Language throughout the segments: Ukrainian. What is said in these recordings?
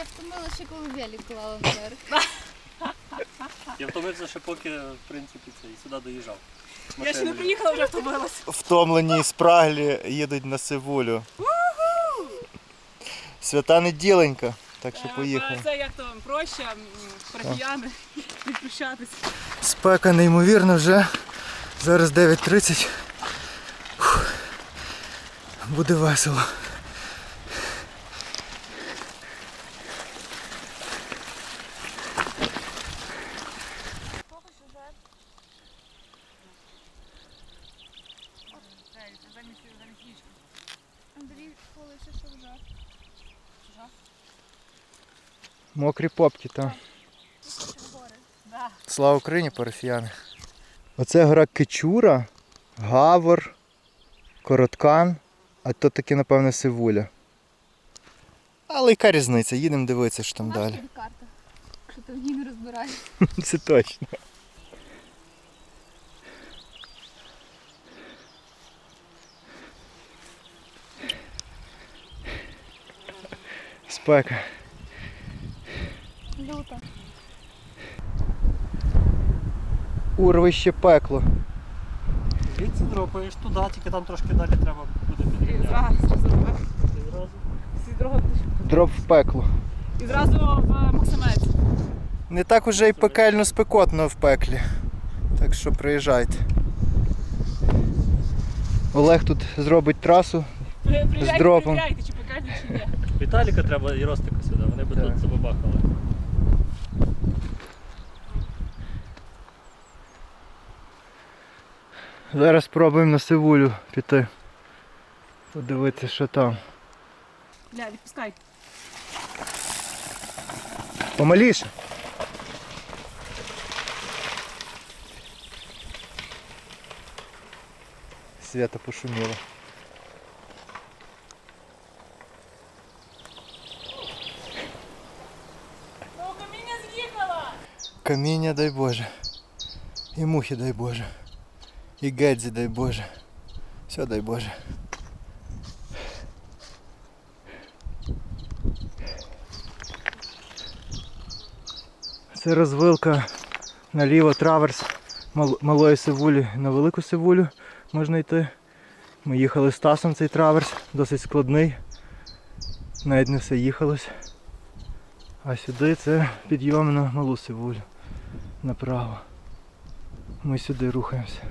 Я втомилася, ще коли велик клала наверх. Я втомився ще поки, в принципі, цей сюди доїжджав. Я ще не Машиною. приїхала, вже втомилась. Втомлені і спраглі їдуть на Сивулю. Свята неділенька, так що Е, поїхали. Це як то вам проще, м, парафіяни, відпрощатись. Спека неймовірна вже. Зараз 9.30. Фух. Буде весело. Андрій колився, що вже. Мокрі попки там. Слава Україні, парафіяни. Оце гора Кичура, Гавор, Короткан, а то таки, напевно, Сивуля. Але яка різниця? Їдемо дивитися, що там Наша далі. карта. Якщо ти в ній не розбираєш. Це точно. Спека. Люто. Урвище пекло. Звідси дропаєш туди, тільки там трошки далі треба буде І підрівняти. зразу, І всі. Дроп в пекло. І зразу в Максимець. Не так уже й пекельно спекотно в пеклі. Так що приїжджайте. Олег тут зробить трасу. При- Приїжджайте, дропом. перевіряйте, чи покажуть, чи ні. Віталіка треба і Ростика сюди, вони б Так. тут забабахали. Зараз спробуємо на Сивулю піти. Подивитися, що там. Бля, відпускай. Помаліше. Свята пошуміла. Ну, каміння з'їхала! Каміння дай Боже. І мухи дай Боже. І гедзі дай Боже. Все дай Боже. Це розвилка наліво траверс малої сивулі на велику сивулю можна йти. Ми їхали з Тасом цей траверс, досить складний. Навіть не все їхалось. А сюди це підйом на малу сивулю. Направо. Ми сюди рухаємося.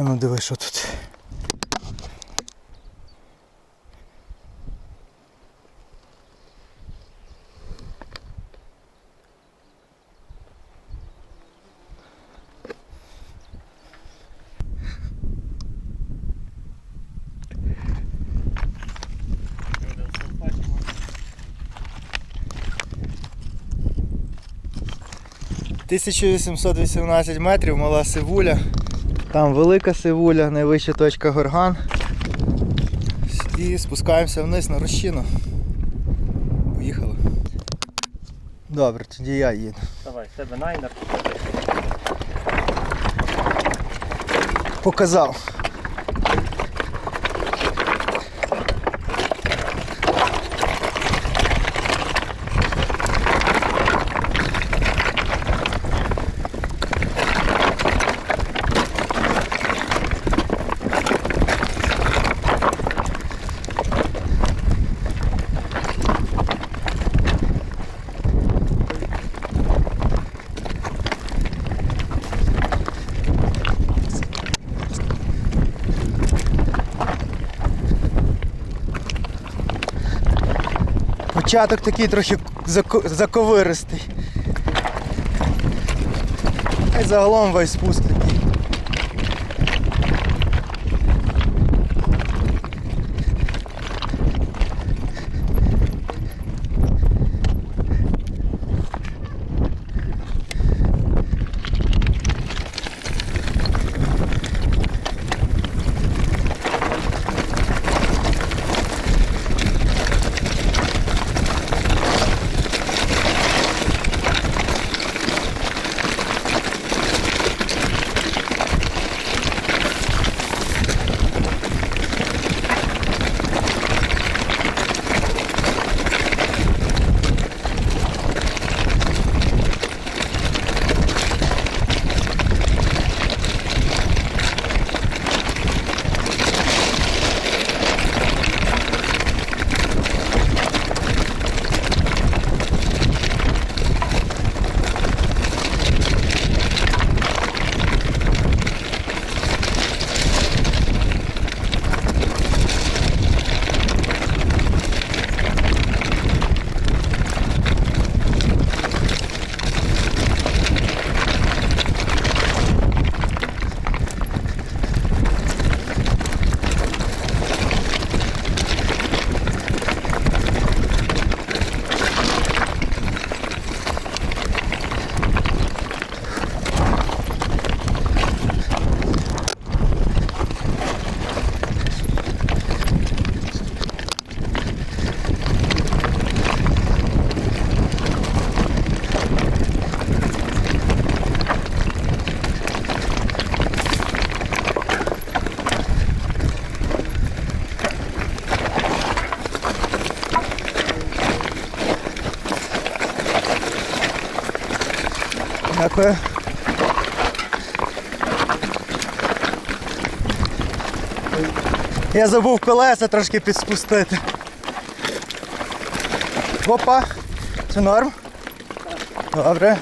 А ну диви, що тут. 1818 метрів, мала сивуля. Там велика сивуля, найвища точка горган. І спускаємося вниз на розчину. Поїхали. Добре, тоді я їду. Давай, себе тебе найнер. Показав. Початок такий трохи зако- заковиристий. А й загалом весь спуск. Дякую. Я забув колеса трошки підспустити. Опа, це норм? Добре.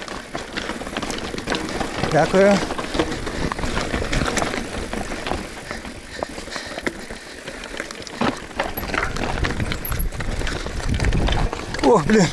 Дякую. Ох, блін.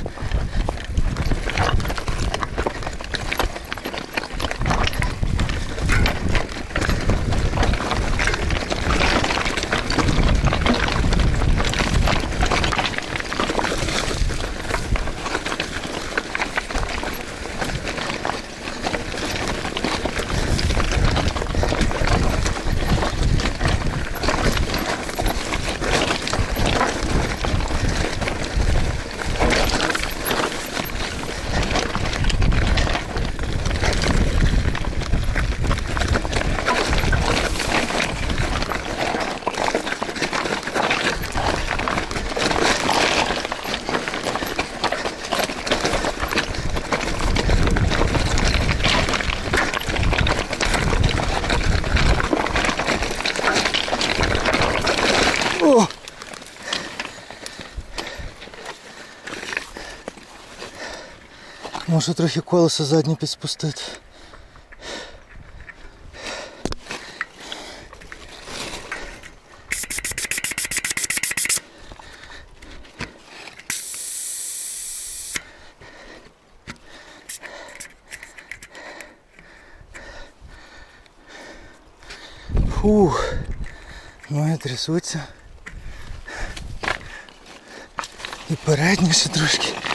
О! Можу трохи колесо заднє підспустити. Фух, ноги трясуться. І передні ще трошки.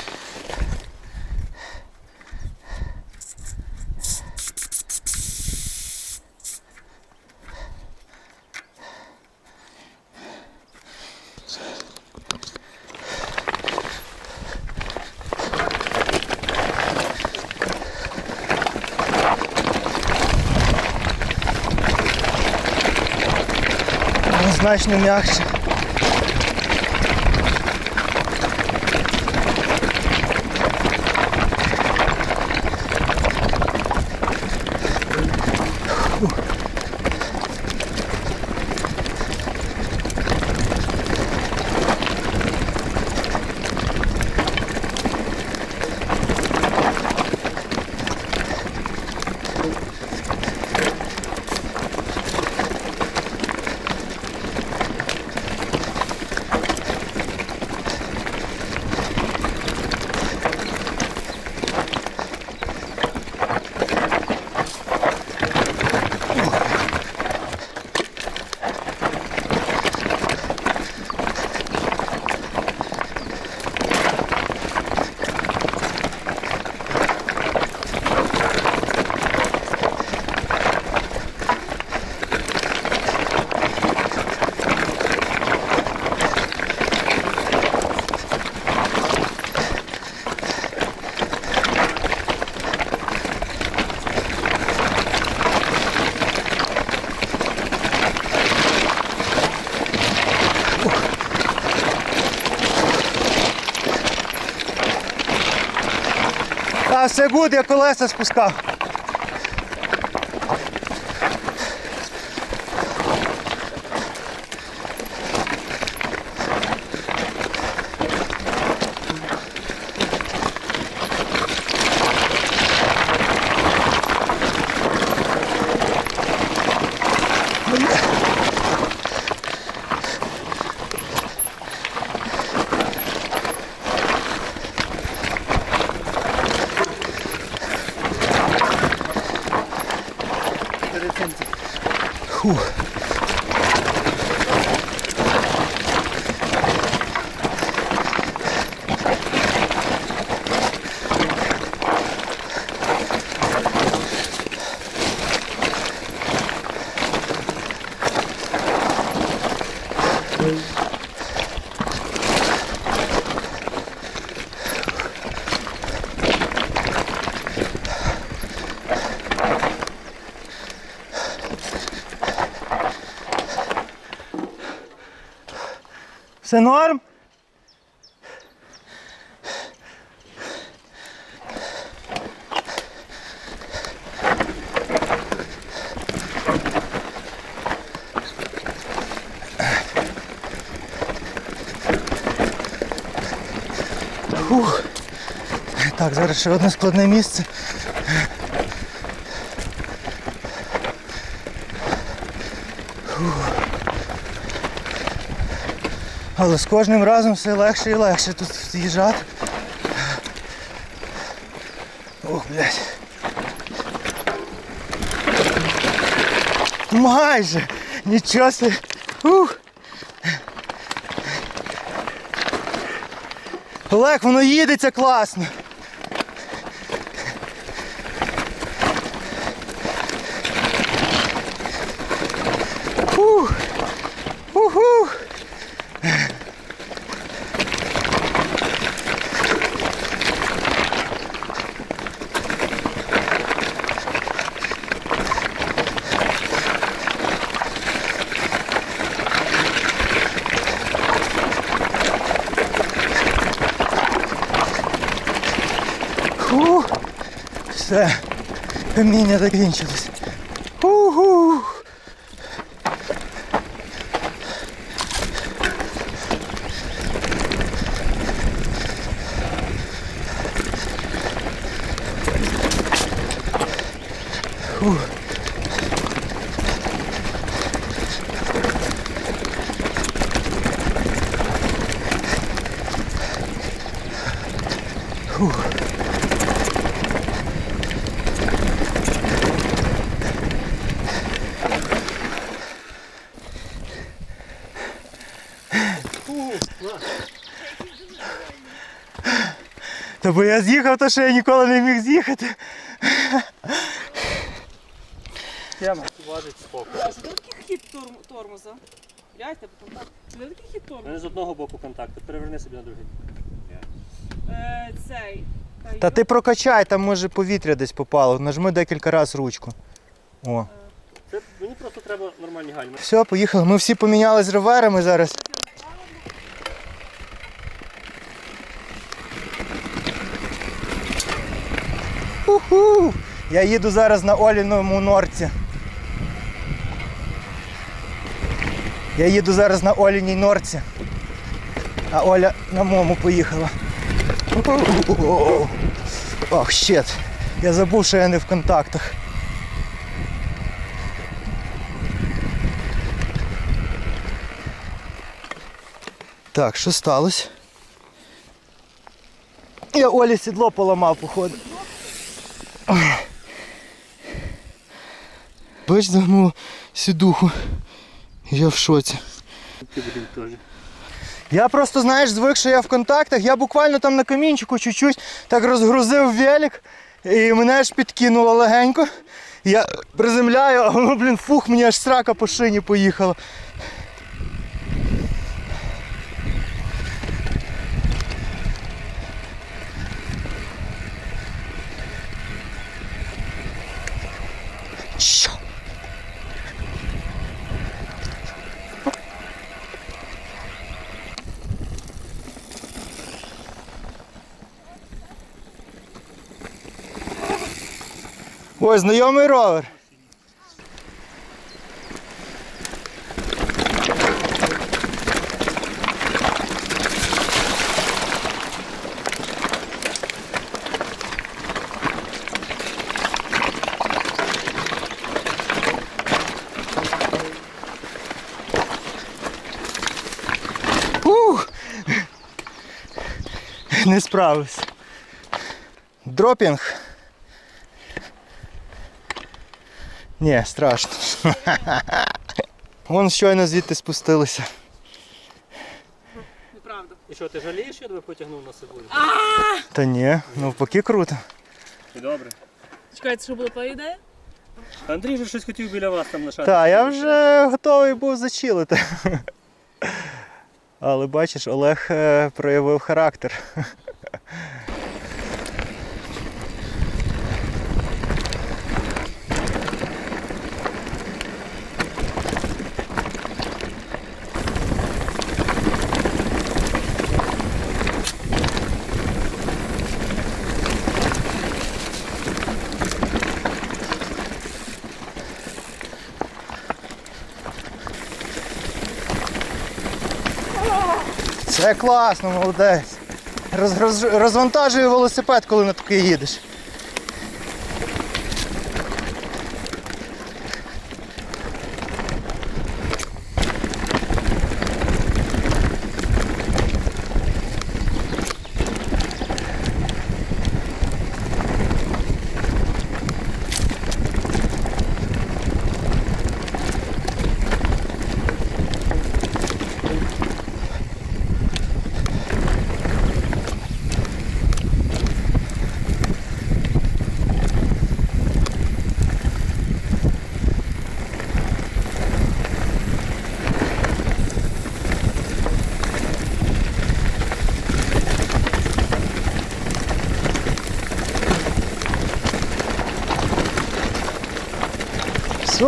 Значно м'якше. А, Буде, я колеса спускав. Все норм? Фух. Так, зараз ще одне складне місце. Але з кожним разом все легше і легше тут з'їжджати. Ох, блядь. Майже. Нічого себе! Ух. Олег, воно їдеться класно. Ух. Уху. Фу. Все. Каміння закінчилось. Уху. Фу. Фу. Та бо я з'їхав, то що я ніколи не міг з'їхати. Тема. Важить спокій. А що хід торм- тормоза? Глянь, тебе там так. Це не такий хід тормоза. мене з одного боку контакт, переверни собі на другий. Е, цей. Та ти прокачай, там може повітря десь попало. Нажми декілька разів ручку. О. Це мені просто треба нормальні гальми. Все, поїхали. Ми всі помінялись реверами зараз. Уху! Я їду зараз на Оліному норці. Я їду зараз на Оліній норці. А Оля на мому поїхала. Ох, щет. Я забув, що я не в контактах. Так, що сталося? Я Олі сідло поламав, походу. Бач, загнув сідуху. Я в шоці. Я просто, знаєш, звик, що я в контактах. Я буквально там на камінчику чуть-чуть так розгрузив велик і мене аж підкинуло легенько. Я приземляю, а воно, блін, фух, мені аж срака по шині поїхала. Ой, знайомий ровер. Не справився. Дропінг. Ні, страшно. Вон щойно звідти спустилися. Неправда. І що, ти жалієш, що я тебе потягнув на Сибулю? Та ні, навпаки круто. І добре. Чекайте, що була твоя ідея? Андрій же щось хотів біля вас там лишати. Так, я вже готовий був зачилити. Але бачиш, Олег е, проявив характер. Це класно, молодець. роз, роз, розвантажує велосипед, коли на такий їдеш.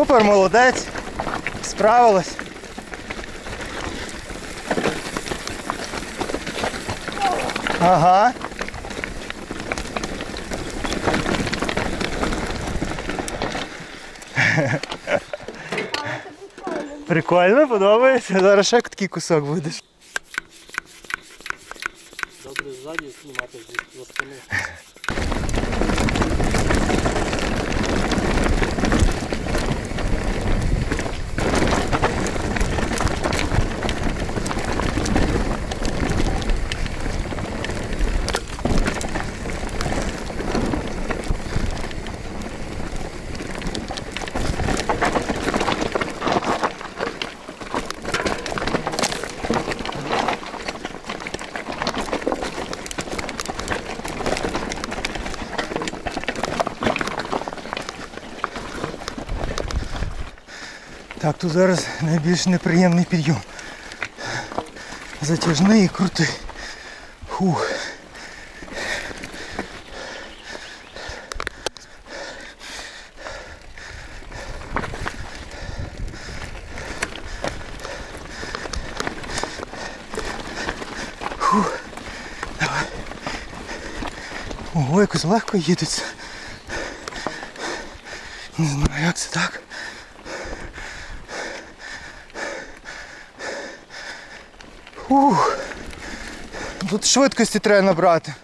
Супер, молодець. Справилась. Ага. Прикольно, подобається. Зараз ще такий кусок будеш. Добре ззаді знімати за спини. Тут зараз найбільш неприємний підйом. Затяжний і крутий. Фух. Фух. Давай. Ого, якось легко їдеться. Не знаю, як це так. Ух. Тут швидкості треба набрати.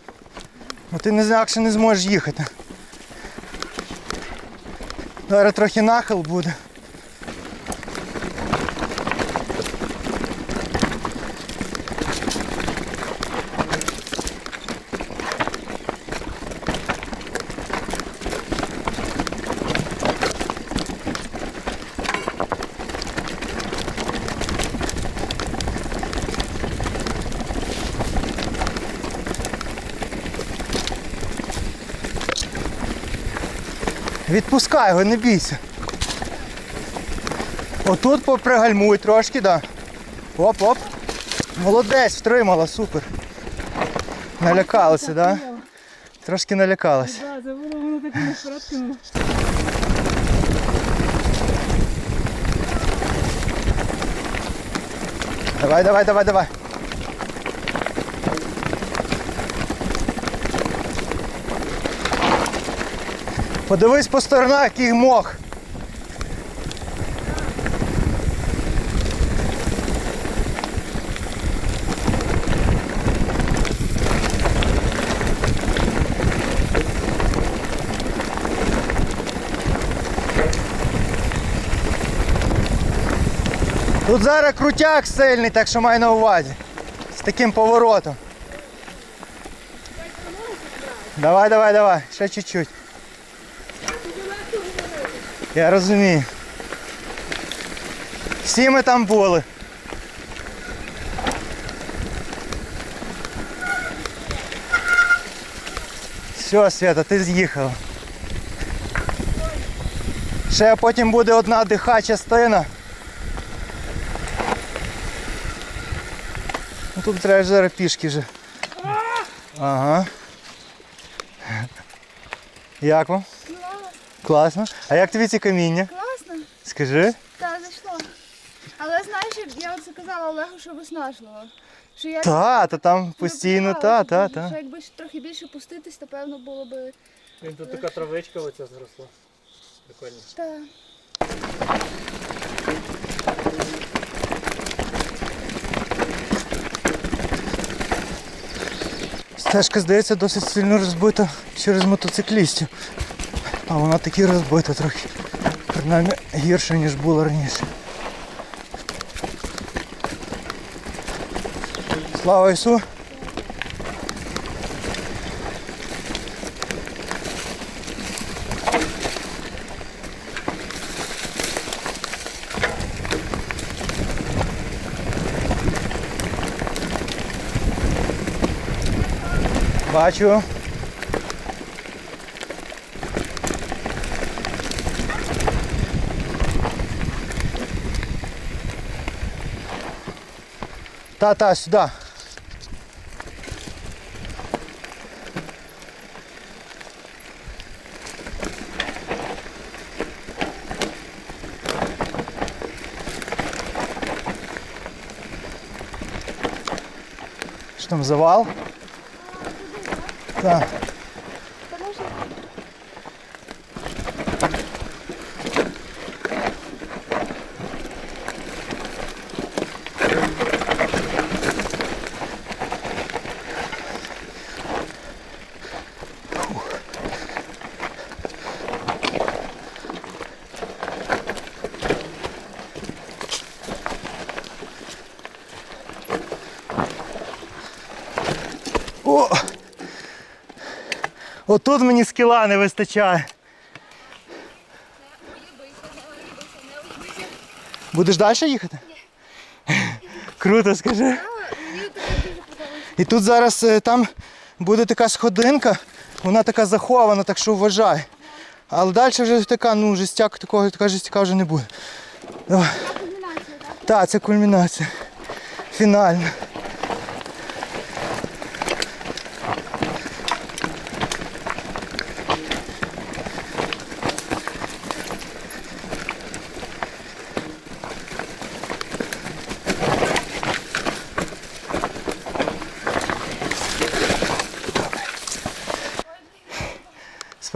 Бо ти інакше не зможеш їхати. Зараз трохи нахил буде. Відпускай його, не бійся. Отут попригальмуй трошки, да. Оп-оп. Молодець, втримала, супер. Налякалася, да? Трошки налякалася. Так, це було воно такими швидкими. Давай, давай, давай, давай. Подивись по сторонах, який мох. Тут зараз крутяк сильний, так що май на увазі. З таким поворотом. Давай, давай, давай, ще чуть-чуть. Я розумію. Всі ми там були. Все, Свята, ти з'їхала. Ще потім буде одна диха частина. Ну тут треба зараз пішки вже. Ага. Як вам? Класно. А як тобі ці каміння? Класно, Скажи. так, зайшло. Але знаєш, я от сказала Олегу, що виснажливо. Що я Та, та там постійно, та, та, Що якби ж трохи більше пуститись, то певно було би. Він тут така травичка оця зросла. Прикольно. Та... Стежка, здається, досить сильно розбита через мотоциклістів. А вона таки розбита трохи. Принаймні гірше, ніж була раніше. Слава Ісу! Бачу. Та-та, сюди. Що там завал? Так. О! Отут мені скіла не вистачає. Будеш далі їхати? Круто, скажи. І тут зараз е, там буде така сходинка, вона така захована, так що вважай. Але далі вже така, ну, жестяк такого, така жестяка вже не буде. Давай. Кульмінація, так? Так, це кульмінація. Фінальна.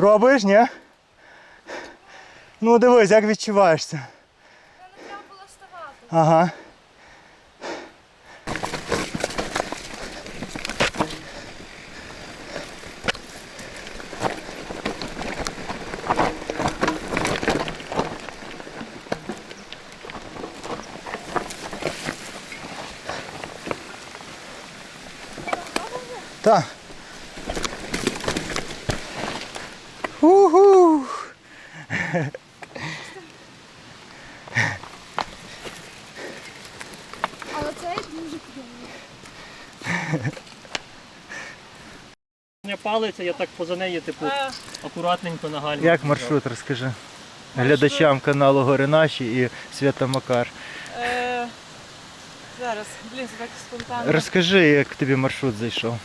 Спробуєш, ні? Ну дивись, як відчуваєшся. Не треба було вставати. Ага. Так. Уху. Але це дуже приємно. Не палиться, я так поза неї, типу, Е, акуратненько на гальмах. Як маршрут, розкажи. Глядачам каналу Гори Наші і Свята Макар. е, зараз, блін, це так спонтанно. Розкажи, як тобі маршрут зайшов.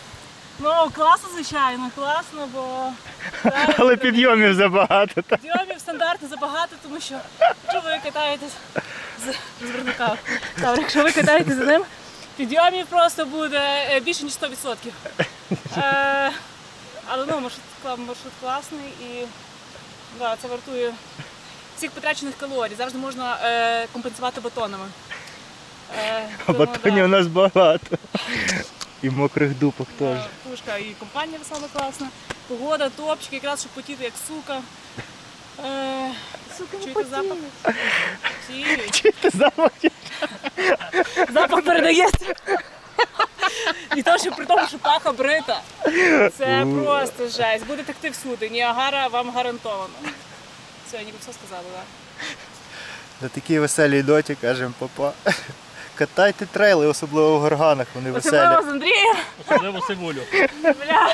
Ну, класно, звичайно, класно, бо Але підйомів забагато. так? підйомів стандарти забагато, тому що якщо ви катаєтесь з розверника, добре, якщо ви катаєтесь за ним, підйомів просто буде е, більше ніж 100%. Е, але ну, маршрут, кла- маршрут класний і да, це вартує всіх потрачених калорій. Завжди можна е, компенсувати батонами. Е, тому, батонів у нас багато. І в мокрих дупок теж. Пушка і компанія саме класна. Погода, топчик, якраз щоб потіти як сука. Е, Сука, чуєте запах? Чи запах? запах передається. І то, що при тому, що паха брита. Це просто жесть. Буде текти всюди. Ніагара вам гарантовано. Все, ніби все сказали, так? На такій веселій доті кажемо, папа. Катайте трейли, особливо в горганах, вони веселі. Особливо з Андрієм. Особливо сивулю. Бля.